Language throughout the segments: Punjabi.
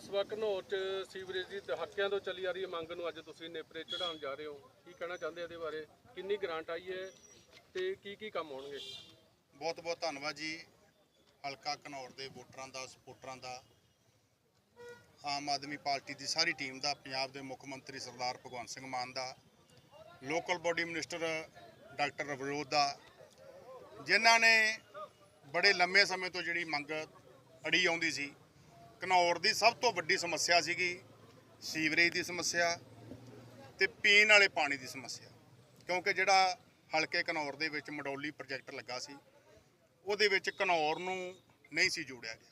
ਕਸਬਾ ਘਨੌਰ ਚ ਸੀਵਰੇਜ ਦੀ ਦਹਾਕਿਆਂ ਤੋਂ ਚੱਲੀ ਆ ਰਹੀ ਮੰਗ ਨੂੰ ਅੱਜ ਤੁਸੀਂ ਨੇਪਰੇ ਚੜਾਉਣ ਜਾ ਰਹੇ ਹੋ। ਕੀ ਕਹਿਣਾ ਚਾਹੁੰਦੇ ਇਹਦੇ ਬਾਰੇ? ਕਿੰਨੀ ਗ੍ਰਾਂਟ ਆਈ ਹੈ ਤੇ ਕੀ ਕੀ ਕੰਮ ਹੋਣਗੇ? ਬਹੁਤ ਬਹੁਤ ਧੰਨਵਾਦ ਜੀ। ਹਲਕਾ ਘਨੌਰ ਦੇ ਵੋਟਰਾਂ ਦਾ ਸਪੋਰਟਰਾਂ ਦਾ, ਆਮ ਆਦਮੀ ਪਾਰਟੀ ਦੀ ਸਾਰੀ ਟੀਮ ਦਾ, ਪੰਜਾਬ ਦੇ ਮੁੱਖ ਮੰਤਰੀ ਸਰਦਾਰ ਭਗਵੰਤ ਸਿੰਘ ਮਾਨ ਦਾ, ਲੋਕਲ ਬੋਡੀ ਮਿਨਿਸਟਰ ਡਾਕਟਰ ਰਵਰੋਦ ਦਾ, ਜਿਨ੍ਹਾਂ ਨੇ ਬੜੇ ਲੰਮੇ ਸਮੇਂ ਤੋਂ ਜਿਹੜੀ ਮੰਗ ਅੜੀ ਆਉਂਦੀ ਸੀ ਘਨੌਰ ਦੀ ਸਭ ਤੋਂ ਵੱਡੀ ਸਮੱਸਿਆ ਸੀਗੀ ਸੀਵਰੇਜ ਦੀ ਸਮੱਸਿਆ ਤੇ ਪੀਣ ਵਾਲੇ ਪਾਣੀ ਦੀ ਸਮੱਸਿਆ। ਕਿਉਂਕਿ ਜਿਹੜਾ ਹਲਕੇ ਘਨੌਰ ਦੇ ਵਿੱਚ ਮਡੌਲੀ ਪ੍ਰੋਜੈਕਟ ਲੱਗਾ ਸੀ, ਉਹਦੇ ਵਿੱਚ ਘਨੌਰ ਨੂੰ ਨਹੀਂ ਸੀ ਜੋੜਿਆ ਗਿਆ।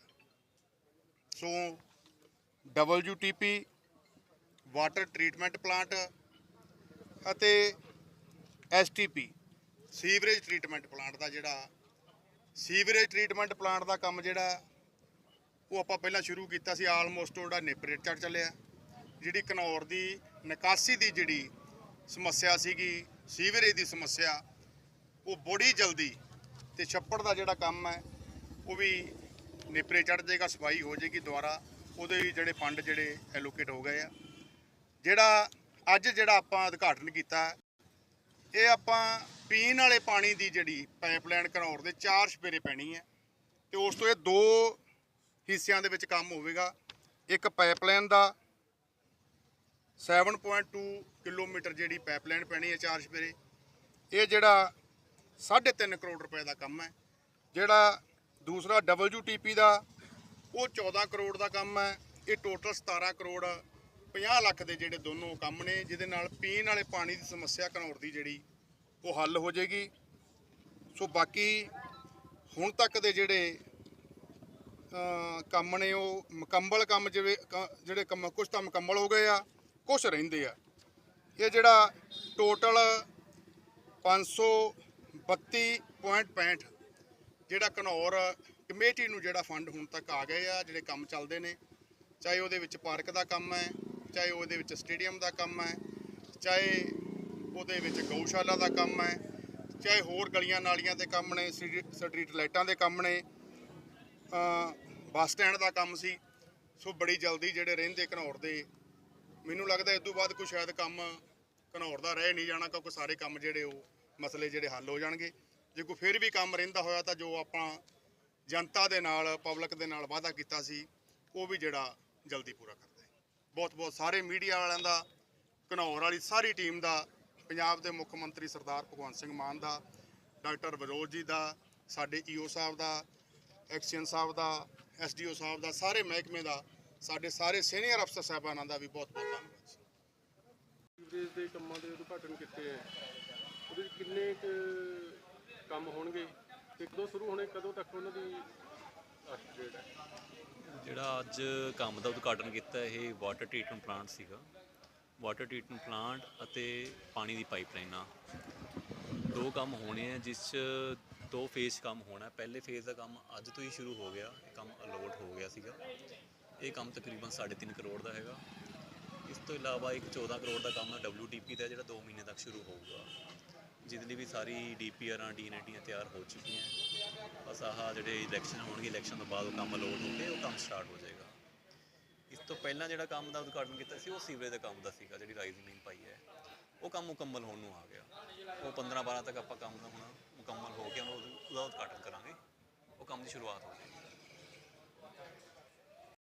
So WTP water treatment plant ਅਤੇ STP ਸੀਵਰੇਜ ਟ੍ਰੀਟਮੈਂਟ ਪਲਾਂਟ ਦਾ ਜਿਹੜਾ ਸੀਵਰੇਜ ਟ੍ਰੀਟਮੈਂਟ ਪਲਾਂਟ ਦਾ ਕੰਮ ਜਿਹੜਾ ਉਹ ਆਪਾਂ ਪਹਿਲਾਂ ਸ਼ੁਰੂ ਕੀਤਾ ਸੀ ਆਲਮੋਸਟ ਉਹਦਾ ਨੇਪਰੇਟ ਚੜ ਚੱਲਿਆ। ਜਿਹੜੀ ਘਨੌਰ ਦੀ ਨਿਕਾਸੀ ਦੀ ਜਿਹੜੀ ਸਮੱਸਿਆ ਸੀਗੀ, ਸੀਵਰੇਜ ਦੀ ਸਮੱਸਿਆ, ਉਹ ਬੜੀ ਜਲਦੀ ਤੇ ਛੱਪੜ ਦਾ ਜਿਹੜਾ ਕੰਮ ਹੈ, ਉਹ ਵੀ ਨੇਪਰੇ ਚੜ ਜਾਏਗਾ, ਸਫ਼ਾਈ ਹੋ ਜਾਏਗੀ ਦੁਬਾਰਾ। ਉਹਦੇ ਵੀ ਜਿਹੜੇ ਫੰਡ ਜਿਹੜੇ ਐਲੋਕੇਟ ਹੋ ਗਏ ਆ। ਜਿਹੜਾ ਅੱਜ ਜਿਹੜਾ ਆਪਾਂ ਉਦਘਾਟਨ ਕੀਤਾ, ਇਹ ਆਪਾਂ ਪੀਣ ਵਾਲੇ ਪਾਣੀ ਦੀ ਜਿਹੜੀ ਪਾਈਪਲਾਈਨ ਘਨੌਰ ਦੇ ਚਾਰ ਛਪੇਰੇ ਪੈਣੀ ਹੈ। ਤੇ ਉਸ ਤੋਂ ਇਹ ਦੋ ਹਿੱਸਿਆਂ ਦੇ ਵਿੱਚ ਕੰਮ ਹੋਵੇਗਾ। ਇੱਕ ਪਾਈਪਲਾਈਨ ਦਾ 7.2 ਕਿਲੋਮੀਟਰ ਜਿਹੜੀ ਪਾਈਪਲਾਈਨ ਪੈਣੀ ਹੈ ਚਾਰ ਛਪੇਰੇ ਇਹ ਜਿਹੜਾ 3.5 ਕਰੋੜ ਰੁਪਏ ਦਾ ਕੰਮ ਹੈ। ਜਿਹੜਾ ਦੂਸਰਾ WTP ਦਾ, ਉਹ 14 ਕਰੋੜ ਦਾ ਕੰਮ ਹੈ। ਇਹ ਟੋਟਲ 17 ਕਰੋੜ 50 ਲੱਖ ਦੇ ਜਿਹੜੇ ਦੋਨੋਂ ਕੰਮ ਨੇ, ਜਿਹਦੇ ਨਾਲ ਪੀਣ ਵਾਲੇ ਪਾਣੀ ਦੀ ਸਮੱਸਿਆ ਘਨੌਰ ਦੀ ਜਿਹੜੀ, ਉਹ ਹੱਲ ਹੋ ਜਾਏਗੀ। ਸੋ ਬਾਕੀ ਹੁਣ ਤੱਕ ਦੇ ਜਿਹੜੇ ਕੰਮ ਨੇ ਉਹ ਮੁਕੰਮਲ ਕੰਮ ਜਿਵੇਂ ਕ- ਜਿਹੜੇ ਕੰਮ ਕੁਝ ਤਾਂ ਮੁਕੰਮਲ ਹੋ ਗਏ ਆ ਕੁਝ ਰਹਿੰਦੇ ਆ। ਇਹ ਜਿਹੜਾ ਟੋਟਲ 532.65 ਜਿਹੜਾ ਘਨੌਰ ਕਮੇਟੀ ਨੂੰ ਜਿਹੜਾ ਫੰਡ ਹੁਣ ਤੱਕ ਆ ਗਏ ਆ, ਜਿਹੜੇ ਕੰਮ ਚੱਲਦੇ ਨੇ, ਚਾਹੇ ਉਹਦੇ ਵਿੱਚ ਪਾਰਕ ਦਾ ਕੰਮ ਹੈ, ਚਾਹੇ ਉਹਦੇ ਵਿੱਚ ਸਟੇਡੀਅਮ ਦਾ ਕੰਮ ਹੈ, ਚਾਹੇ ਉਹਦੇ ਵਿੱਚ ਗਊਸ਼ਾਲਾ ਦਾ ਕੰਮ ਹੈ, ਚਾਹੇ ਹੋਰ ਗਲੀਆਂ ਨਾਲੀਆਂ ਦੇ ਕੰਮ ਨੇ ਸਟਰੀਟ ਲਾਈਟਾਂ ਦੇ ਕੰਮ ਨੇ ਬੱਸ ਸਟੈਂਡ ਦਾ ਕੰਮ ਸੀ। ਸੋ ਬੜੀ ਜਲਦੀ ਜਿਹੜੇ ਰਹਿੰਦੇ ਘਨੌਰ ਦੇ, ਮੈਨੂੰ ਲੱਗਦਾ ਇਸ ਤੋਂ ਬਾਅਦ ਕੋਈ ਸ਼ਾਇਦ ਕੰਮ ਘਨੌਰ ਦਾ ਰਹਿ ਨਹੀਂ ਜਾਣਾ ਕਿਉਂਕਿ ਸਾਰੇ ਕੰਮ ਜਿਹੜੇ ਉਹ ਮਸਲੇ ਜਿਹੜੇ ਹੱਲ ਹੋ ਜਾਣਗੇ। ਜੇ ਕੋਈ ਫਿਰ ਵੀ ਕੰਮ ਰਹਿੰਦਾ ਹੋਇਆ ਤਾਂ ਜੋ ਆਪਾਂ ਜਨਤਾ ਦੇ ਨਾਲ, ਪਬਲਿਕ ਦੇ ਨਾਲ ਵਾਅਦਾ ਕੀਤਾ ਸੀ, ਉਹ ਵੀ ਜਿਹੜਾ ਜਲਦੀ ਪੂਰਾ ਕਰਦੇ ਬਹੁਤ ਬਹੁਤ ਸਾਰੇ ਮੀਡੀਆ ਵਾਲਿਆਂ ਦਾ, ਘਨੌਰ ਵਾਲੀ ਸਾਰੀ ਟੀਮ ਦਾ, ਪੰਜਾਬ ਦੇ ਮੁੱਖ ਮੰਤਰੀ ਸਰਦਾਰ ਭਗਵੰਤ ਸਿੰਘ ਮਾਨ ਦਾ, ਡਾਕਟਰ ਵਿਰੋਧ ਜੀ ਦਾ, ਸਾਡੇ ਈਓ ਸਾਹਿਬ ਦਾ ਐਕਸ਼ਨ ਸਾਹਿਬ ਦਾ ਐਸਡੀਓ ਸਾਹਿਬ ਦਾ ਸਾਰੇ ਮਹਿਕਮੇ ਦਾ ਸਾਡੇ ਸਾਰੇ ਸੀਨੀਅਰ ਅਫਸਰ ਸਾਹਿਬਾਨਾਂ ਦਾ ਵੀ ਬਹੁਤ ਬਹੁਤ ਧੰਨਵਾਦ ਸੀਵਰੇਜ ਦੇ ਕੰਮਾਂ ਦੇ ਉਦਘਾਟਨ ਕੀਤੇ ਹੈ। ਉਹਦੇ ਕਿੰਨੇ ਕੁ ਕੰਮ ਹੋਣਗੇ? ਤੇ ਕਦੋਂ ਸ਼ੁਰੂ ਹੋਣੇ ਕਦੋਂ ਤੱਕ ਉਹਨਾਂ ਦੀ ਹੈ? ਜਿਹੜਾ ਅੱਜ ਕੰਮ ਦਾ ਉਦਘਾਟਨ ਕੀਤਾ ਇਹ ਵਾਟਰ ਟ੍ਰੀਟਮੈਂਟ ਪਲਾਂਟ ਸੀਗਾ। ਵਾਟਰ ਟ੍ਰੀਟਮੈਂਟ ਪਲਾਂਟ ਅਤੇ ਪਾਣੀ ਦੀ ਪਾਈਪਲਾਈਨਾਂ। ਦੋ ਕੰਮ ਹੋਣੇ ਆ ਜਿਸ 'ਚ ਦੋ ਫੇਜ਼ ਕੰਮ ਹੋਣਾ ਪਹਿਲੇ ਫੇਜ਼ ਦਾ ਕੰਮ ਅੱਜ ਤੋਂ ਹੀ ਸ਼ੁਰੂ ਹੋ ਗਿਆ। ਇਹ ਕੰਮ ਅਲੋਟ ਹੋ ਗਿਆ ਸੀਗਾ। ਇਹ ਕੰਮ ਤਕਰੀਬਨ 3.5 ਕਰੋੜ ਦਾ ਹੈਗਾ। ਇਸ ਤੋਂ ਇਲਾਵਾ ਇੱਕ 14 ਕਰੋੜ ਦਾ ਕੰਮ ਹੈ WTP ਦਾ, ਜਿਹੜਾ 2 ਮਹੀਨੇ ਤੱਕ ਸ਼ੁਰੂ ਹੋਊਗਾ। ਜਿਹਦੇ ਲਈ ਵੀ ਸਾਰੀ ਡੀਪੀਆਰਾਂ ਡੀਐਨਟੀਆਂ ਤਿਆਰ ਹੋ ਚੁੱਕੀਆਂ ਬਸ ਆਹ ਜਿਹੜੇ ਇਲੈਕਸ਼ਨ ਹੋਣਗੇ ਇਲੈਕਸ਼ਨ ਤੋਂ ਬਾਅਦ ਉਹ ਕੰਮ ਲੋਡ ਹੋ ਕੇ ਉਹ ਕੰਮ ਸਟਾਰਟ ਹੋ ਜਾਏਗਾ। ਇਸ ਤੋਂ ਪਹਿਲਾਂ ਜਿਹੜਾ ਕੰਮ ਦਾ ਉਦਘਾਟਨ ਕੀਤਾ ਸੀ, ਉਹ ਸੀਵਰੇਜ ਦਾ ਕੰਮ ਦਾ ਸੀਗਾ, ਜਿਹੜੀ ਰਾਈਜ਼ ਜ਼ਮੀਨ ਪਾਈ ਹੈ। ਉਹ ਕੰਮ ਮੁਕੰਮਲ ਹੋਣ ਨੂੰ ਆ ਗਿਆ। ਉਹ 15 12 ਤੱਕ ਆਪਾਂ ਕੰਮ ਦਾ ਹੋਣਾ। ਮੁਕੰਮਲ ਹੋ ਕੇ ਉਹਨੂੰ ਉਹਦਾ ਉਦਘਾਟਨ ਕਰਾਂਗੇ ਉਹ ਕੰਮ ਦੀ ਸ਼ੁਰੂਆਤ ਹੋ ਜਾਏਗੀ।